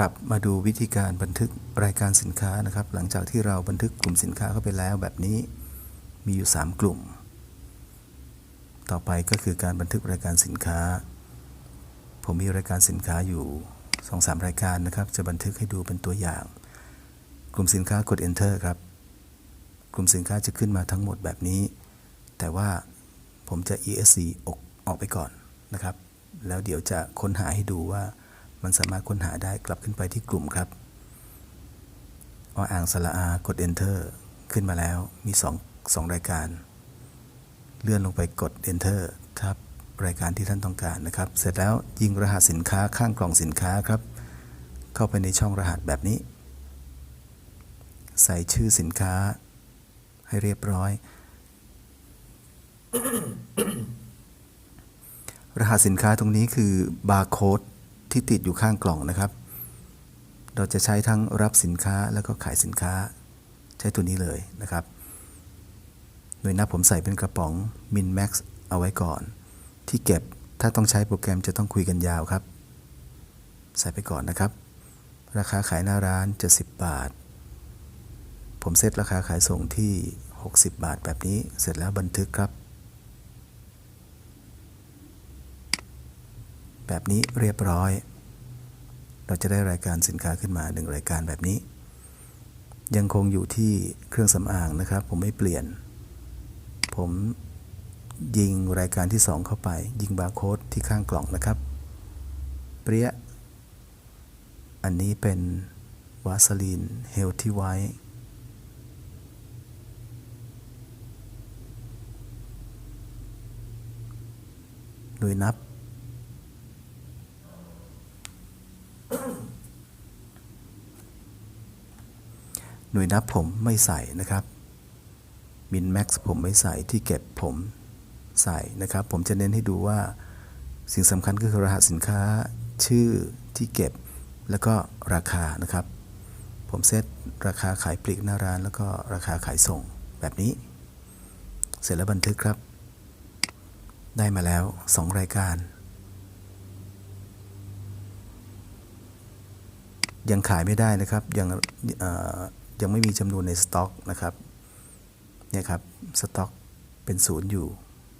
ครับมาดูวิธีการบันทึกรายการสินค้านะครับ หลังจากที่เราบันทึกกลุ่มสินค้าเข้าไปแล้วแบบนี้มีอยู่ 3 กลุ่ม ต่อไปก็คือการบันทึกรายการสินค้า ผมมีรายการสินค้าอยู่2-3รายการนะครับ จะบันทึกให้ดูเป็นตัวอย่าง กลุ่มสินค้ากด enter ครับ กลุ่มสินค้าจะขึ้นมาทั้งหมดแบบนี้ แต่ว่าผมจะ esc ออกออกไปก่อนนะครับ แล้วเดี๋ยวจะค้นหาให้ดูว่า มันสามารถค้นหาได้กลับขึ้นไปที่กลุ่มครับออ่างสระอากด enter ขึ้นมาแล้วมี2 2รายการ เลื่อนลงไปกด enter ทับรายการที่ท่านต้องการนะครับ เสร็จแล้วยิงรหัสสินค้าข้างกล่องสินค้าครับ เข้าไปในช่องรหัสแบบนี้ ใส่ชื่อสินค้า ให้เรียบร้อย รหัสสินค้าตรงนี้คือบาร์โค้ด ที่ติดอยู่ข้างกล่องนะครับ เราจะใช้ทั้งรับสินค้าแล้วก็ขายสินค้า ใช้ตัวนี้เลยนะครับหน่วยนับผมใส่เป็นกระป๋อง Min Max เอาไว้ก่อน ที่เก็บถ้าต้องใช้โปรแกรมจะต้องคุยกันยาวครับ ใส่ไปก่อนนะครับ ราคาขายหน้าร้าน70บาท ผมเซตราคาขายส่งที่ 60 บาทแบบนี้เสร็จแล้วบันทึกครับ แบบนี้เรียบร้อย เราจะได้รายการสินค้าขึ้นมาหนึ่งรายการแบบนี้ ยังคงอยู่ที่เครื่องสำอางนะครับ ผมไม่เปลี่ยน ผมยิงรายการที่ 2 เข้าไป ยิงบาร์โค้ดที่ข้างกล่องนะครับ เปรี้ย อันนี้เป็นวาสลีนเฮลที่ไว้โดยนับ หน่วยนับผมไม่ใส่นะครับมินแม็กซ์ผมไม่ใส่ที่เก็บผมใส่นะครับ ผมจะเน้นให้ดูว่าสิ่งสำคัญก็คือรหัสสินค้าชื่อที่เก็บ แล้วก็ราคานะครับ ผมเซตราคาขายปลีกหน้าร้าน แล้วก็ราคาขายส่งแบบนี้ เสร็จแล้วบันทึกครับ ได้มาแล้ว 2 รายการ ยังขายไม่ได้นะครับยัง ยังไม่มีจำนวนในสต็อกนะครับเนี่ยครับสต็อกเป็นศูนย์อยู่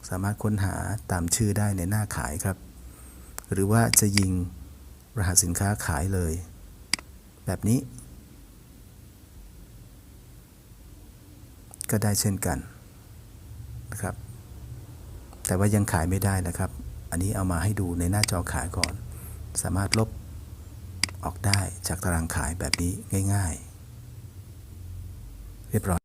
สามารถค้นหาตามชื่อได้ในหน้าขายครับ หรือว่าจะยิงรหัสสินค้าขายเลย แบบนี้ ก็ได้เช่นกันนะครับ แต่ว่ายังขายไม่ได้นะครับ อันนี้เอามาให้ดูในหน้าจอขายก่อน สามารถลบออกได้จากตารางขายแบบนี้ง่าย ๆ เรียบร้อย